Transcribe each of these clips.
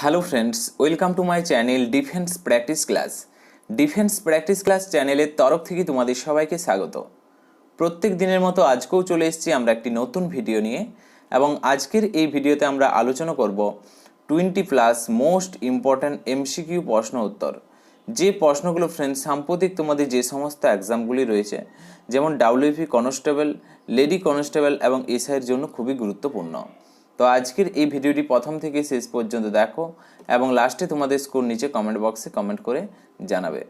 Hello friends welcome to my channel defence practice class defence practice class চ্যানেলের তরফ থেকে তোমাদের সবাইকে স্বাগত। প্রত্যেক দিনের মতো আজকেও চলে এসেছি আমরা একটি নতুন ভিডিও নিয়ে এবং আজকের এই ভিডিওতে আমরা আলোচনা করব twenty plus most important MCQ প্রশ্ন উত্তর। যে প্রশ্নগুলো ফ্রেন্ডস সাম্প্রতিক তোমাদের যে সমস্ত এক্সামগুলি রয়েছে, যেমন ডাব্লিউপি কনস্টেবল লেডি কনস্টেবল এবং এসআইয়ের জন্য খুবই গুরুত্বপূর্ণ। তো আজকের এই ভিডিওটি প্রথম থেকে শেষ পর্যন্ত দেখো এবং লাস্টে তোমাদের স্কোর নিচে কমেন্ট বক্সে কমেন্ট করে জানাবে।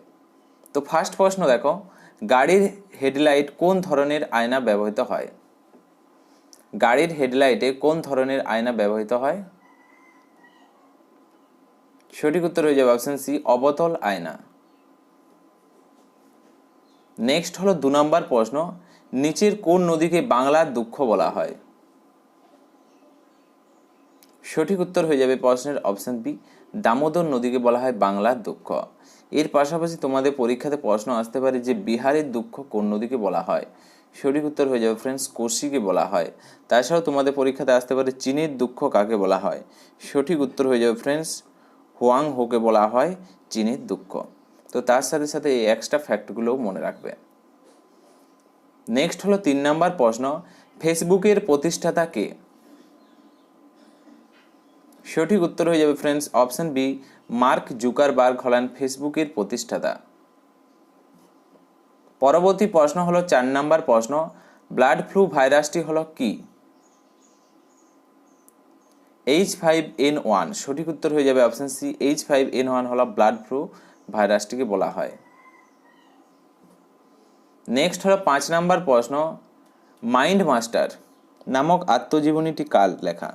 তো ফার্স্ট প্রশ্ন দেখো, গাড়ির হেডলাইট কোন ধরনের আয়না ব্যবহৃত হয়? গাড়ির হেডলাইটে কোন ধরনের আয়না ব্যবহৃত হয়? সঠিক উত্তর হয়ে যাবে অপশন সি অবতল আয়না। নেক্সট হলো দু নম্বর প্রশ্ন, নিচের কোন নদীকে বাংলার দুঃখ বলা হয়? সঠিক উত্তর হয়ে যাবে প্রশ্নের অপশন বি, দামোদর নদীকে বলা হয় বাংলার দুঃখ। এর পাশাপাশি তোমাদের পরীক্ষাতে প্রশ্ন আসতে পারে যে বিহারের দুঃখ কোন নদীকে বলা হয়? সঠিক উত্তর হয়ে যাবে ফ্রেন্ডস কোশিকে বলা হয়। তাছাড়াও তোমাদের পরীক্ষাতে আসতে পারে চীনের দুঃখ কাকে বলা হয়? সঠিক উত্তর হয়ে যাবে ফ্রেন্ডস হোয়াং হোকে বলা হয় চীনের দুঃখ। তো তার সাথে সাথে এই এক্সট্রা ফ্যাক্টগুলোও মনে রাখবে। নেক্সট হলো তিন নাম্বার প্রশ্ন ফেসবুকের প্রতিষ্ঠাতা কে? সঠিক উত্তর হয়ে যাবে friends option B Mark Zuckerberg হলেন ফেসবুকের প্রতিষ্ঠাতা। পরবর্তী প্রশ্ন হলো চার নাম্বার প্রশ্ন ব্লাড ফ্লু ভাইরাসটি হলো কি? এইচ ফাইভ এন ওয়ান সঠিক উত্তর হয়ে যাবে option C H five N one হলো ব্লাড ফ্লু ভাইরাসটিকে বলা হয়। নেক্সট হলো পাঁচ নাম্বার প্রশ্ন, মাইন্ড মাস্টার নামক আত্মজীবনীটি কাল লেখা?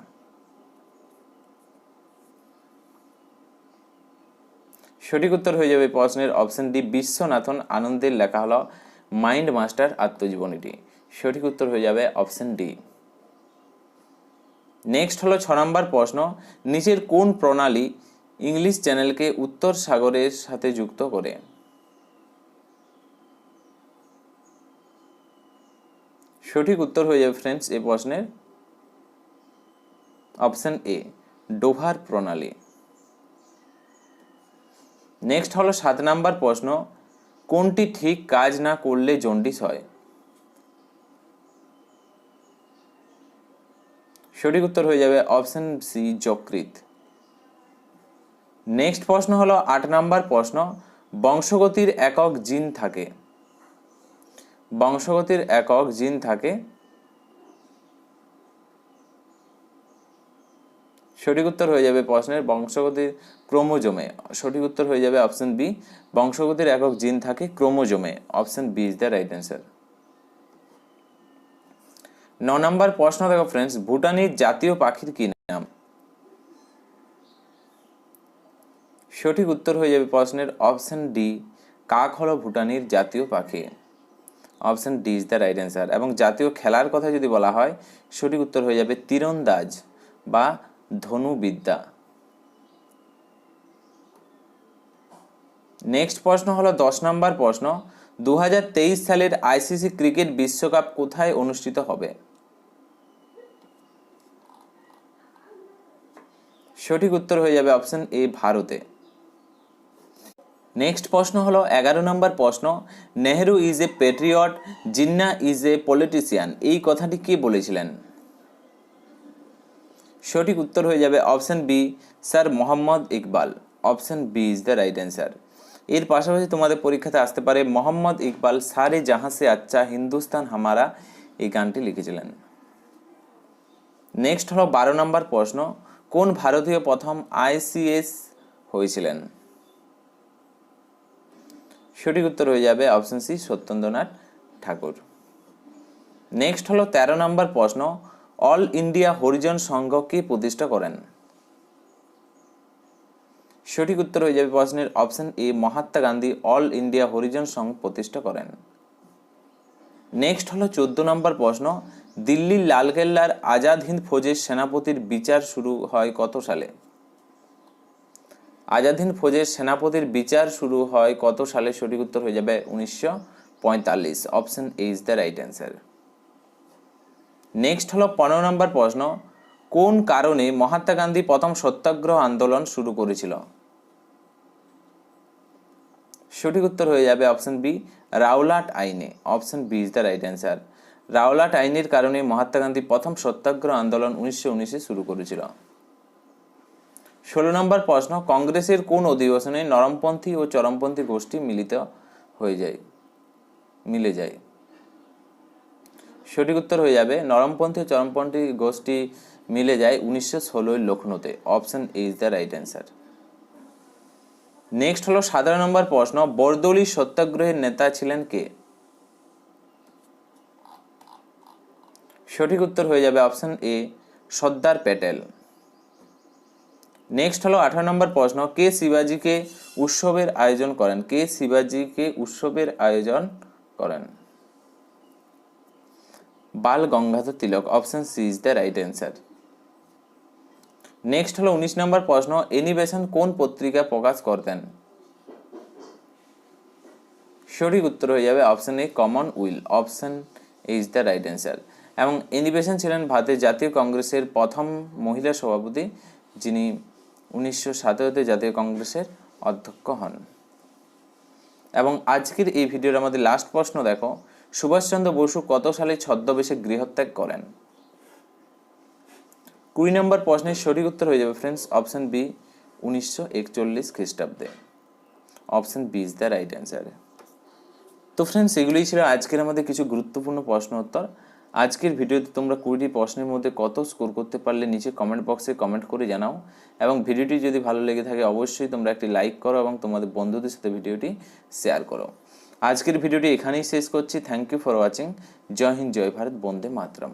সঠিক উত্তর হয়ে যাবে প্রশ্নের অপশন ডি, বিশ্বনাথন আনন্দের লেখা হলো মাইন্ড মাস্টার আত্মজীবনীটি। সঠিক উত্তর হয়ে যাবে অপশন ডি। নেক্সট হলো ছ নম্বর প্রশ্ন, নিচের কোন প্রণালী ইংলিশ চ্যানেলকে উত্তর সাগরের সাথে যুক্ত করে? সঠিক উত্তর হয়ে যাবে ফ্রেন্ডস এই প্রশ্নের অপশন এ, ডোভার প্রণালী। নেক্সট হলো সাত নাম্বার প্রশ্ন, কোনটি ঠিক কাজ না করলে জন্ডিস হয়? সঠিক উত্তর হয়ে যাবে অপশন সি যকৃত নেক্সট প্রশ্ন হলো আট নাম্বার প্রশ্ন, বংশগতির একক জিন থাকে। বংশগতির একক জিন থাকে। সঠিক উত্তর হয়ে যাবে প্রশ্নের বংশগতির ক্রোমোজোমে। সঠিক উত্তর হয়ে যাবে অপশন বি, বংশগতির একক জিন থাকে ক্রোমোজোমে। Option B is the right answer. ন নম্বর প্রশ্ন দেখো ফ্রেন্ডস ভুটানের জাতীয় পাখির কি নাম? সঠিক উত্তর হয়ে যাবে প্রশ্নের অপশন ডি, কাক হলো ভুটানের জাতীয় পাখি। Option D is the right answer. এবং জাতীয় খেলার কথা যদি বলা হয়, সঠিক উত্তর হয়ে যাবে তীরন্দাজ বা ধনুবিদ্যা। নেক্সট প্রশ্ন হলো দশ নম্বর প্রশ্ন। দু হাজার তেইশ সালের আইসিসি ক্রিকেট বিশ্বকাপ কোথায় অনুষ্ঠিত হবে? সঠিক উত্তর হয়ে যাবে অপশন এ, ভারতে। নেক্সট প্রশ্ন হলো এগারো নম্বর প্রশ্ন। Nehru is a patriot Jinnah is a politician এই কথাটি কে বলেছিলেন? সঠিক উত্তর হয়ে যাবে option B, sir Mohammad Iqbal. Option B is the right answer এর পাশাপাশি তোমাদের পরীক্ষাতে আসতে পারে মোহাম্মদ ইকবাল সারে জাহাঁ সে আচ্ছা হিন্দুস্তান হামারা। এই গানটি লিখেছিলেন। নেক্সট হলো বারো নম্বর প্রশ্ন, কোন ভারতীয় প্রথম আইসিএস হয়েছিলেন? সঠিক উত্তর হয়ে যাবে option C, Satyendranath Thakur. Next হলো তেরো নম্বর প্রশ্ন, অল ইন্ডিয়া হরিজন সংঘ কে প্রতিষ্ঠা করেন? সঠিক উত্তর হয়ে যাবে প্রশ্নের option A, Mahatma Gandhi all India Harijan Sangh প্রতিষ্ঠা করেন। নেক্সট হলো চোদ্দ নম্বর প্রশ্ন, দিল্লির লালকেল্লার আজাদ হিন্দ ফৌজের সেনাপতির বিচার শুরু হয় কত সালে? আজাদ হিন্দ ফৌজের সেনাপতির বিচার শুরু হয় কত সালে? সঠিক উত্তর হয়ে যাবে উনিশশো পঁয়তাল্লিশ। Option A is the right answer next হলো পনেরো নম্বর প্রশ্ন, কোন কারণে মহাত্মা গান্ধী প্রথম সত্যাগ্রহ আন্দোলন শুরু করেছিল? সঠিক উত্তর হয়ে যাবে অপশন বি রাওলাট আইনে। Option B is the right answer Rowlatt আইনের কারণে মহাত্মা গান্ধী প্রথম সত্যাগ্রহ আন্দোলন উনিশশো উনিশে শুরু করেছিল। ষোলো নম্বর প্রশ্ন, কংগ্রেসের কোন অধিবেশনে নরমপন্থী ও চরমপন্থী গোষ্ঠী মিলিত হয়ে যায়? মিলে যায়। সঠিক উত্তর হয়ে যাবে, নরমপন্থী ও চরমপন্থী গোষ্ঠী মিলে যায় উনিশশো ষোলোয় লখনৌতে option A is the right answer next হলো সাধারণ নম্বর প্রশ্ন, বরদলি সত্যাগ্রহের নেতা ছিলেন কে? সঠিক উত্তর হয়ে যাবে option A Sardar Patel. Next হলো আঠারো নম্বর প্রশ্ন, কে শিবাজিকে উৎসবের আয়োজন করেন? কে শিবাজিকে উৎসবের আয়োজন করেন? Bal Gangadhar Tilak option C is the right answer next হলো উনিশ নম্বর প্রশ্ন এনিবেশন কোন পত্রিকা প্রকাশ করতেন? সঠিক উত্তর হয়ে যাবে option A Commonweal option is the right answer এবং এনিবেশন ছিলেন ভারতের জাতীয় কংগ্রেসের প্রথম মহিলা সভাপতি, যিনি উনিশশো সতেরোতে জাতীয় কংগ্রেসের অধ্যক্ষ হন। এবং আজকের এই ভিডিওর আমাদের লাস্ট প্রশ্ন দেখো, সুভাষচন্দ্র বসু কত সালে ছদ্মবেশে গৃহত্যাগ করেন? কুড়ি নম্বর প্রশ্নের সঠিক উত্তর হয়ে যাবে ফ্রেন্ডস অপশন বি উনিশশো একচল্লিশ খ্রিস্টাব্দে। Option B is the right answer তো ফ্রেন্ডস এগুলোই ছিল আজকের আমাদের কিছু গুরুত্বপূর্ণ প্রশ্ন উত্তর। আজকের ভিডিওতে তোমরা কুড়িটি প্রশ্নের মধ্যে কত স্কোর করতে পারলে নিচে কমেন্ট বক্সে কমেন্ট করে জানাও। এবং ভিডিওটি যদি ভালো লেগে থাকে, অবশ্যই তোমরা একটি লাইক করো এবং তোমাদের বন্ধুদের সাথে ভিডিওটি শেয়ার করো। আজকের ভিডিওটি এখানেই শেষ করছি। Thank you for watching Joy Hind, Joy Bharat, Vande Mataram.